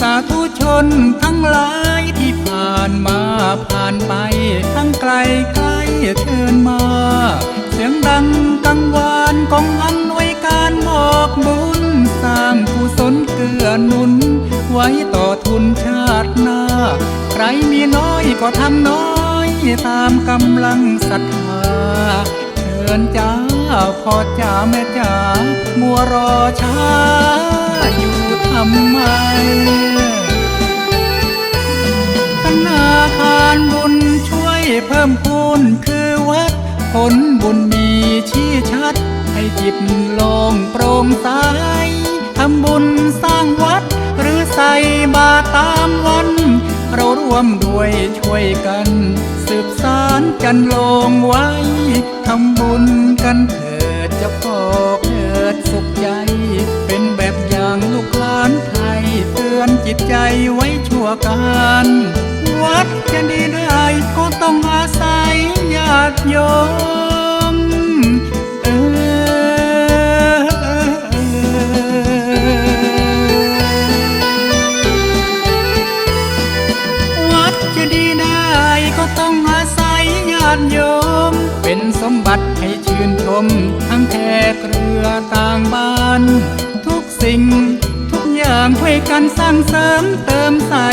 สาธุชนทั้งหลายที่ผ่านมาผ่านไป ทั้งไกลไกลเชิญมา เสียงดังกังวานกองอำนวยการบอกบุญ สร้างกุศลเกื้อหนุน ไว้ต่อทุนชาติหน้า ใครมีน้อยก็ทำน้อยตามกำลังศรัทธาเชิญจ้าพ่อจ๋าแม่จ๋ามัวรอช้าอยู่ำไมธนาคารบุญช่วยเพิ่มพูนคือวัด ผลบุญมีชี้ชัด ให้จิตโลงโปร่งใสทำบุญสร้างวัด หรือใส่บาตรตามวัน เราร่วมด้วยช่วยกัน สืบสารจันลงไว้ทำบุญกันเถิดจะพอเกิดสุขใจ เป็นแบบอย่างลูก นจิตใจไว้ชั่วการ วัดจะดีได้ก็ต้องอาศัยญาติโยมเออวัดจะดีได้ก็ต้องอาศัยญาติโยม เป็นสมบัติให้ชื่นชมทั้งแขกเรือต่างบ้าน ทุกสิ่งางช่วยกันสร้างเสริมเติมใส่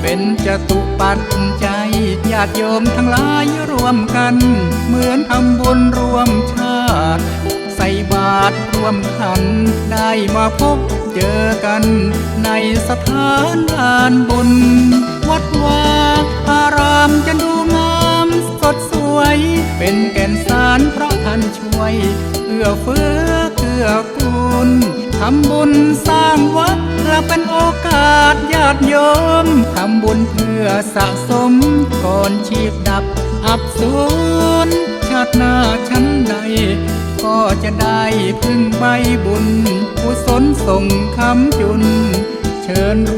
เป็นจตุปัจจัยญาติโยมทั้งหลายรวมกัน เหมือนทำบุญรวมชาติ ใส่บาตรรวมขัน ได้มาพบเจอกัน ในสถานลานบุญ วัดวาอารามจะดูงามสดสวย เป็นแก่นสารเพราะท่านช่วยเอื้อเฟื้อเกื้อกูลทำบุญส เป็นโอกาสญาติโยมทำบุญเพื่อสะสมก่อนชีพดับอับสูญชาติหน้าชั้นใด ก็จะได้พึ่งใบบุญกุศลส่งคำจุน เชิญร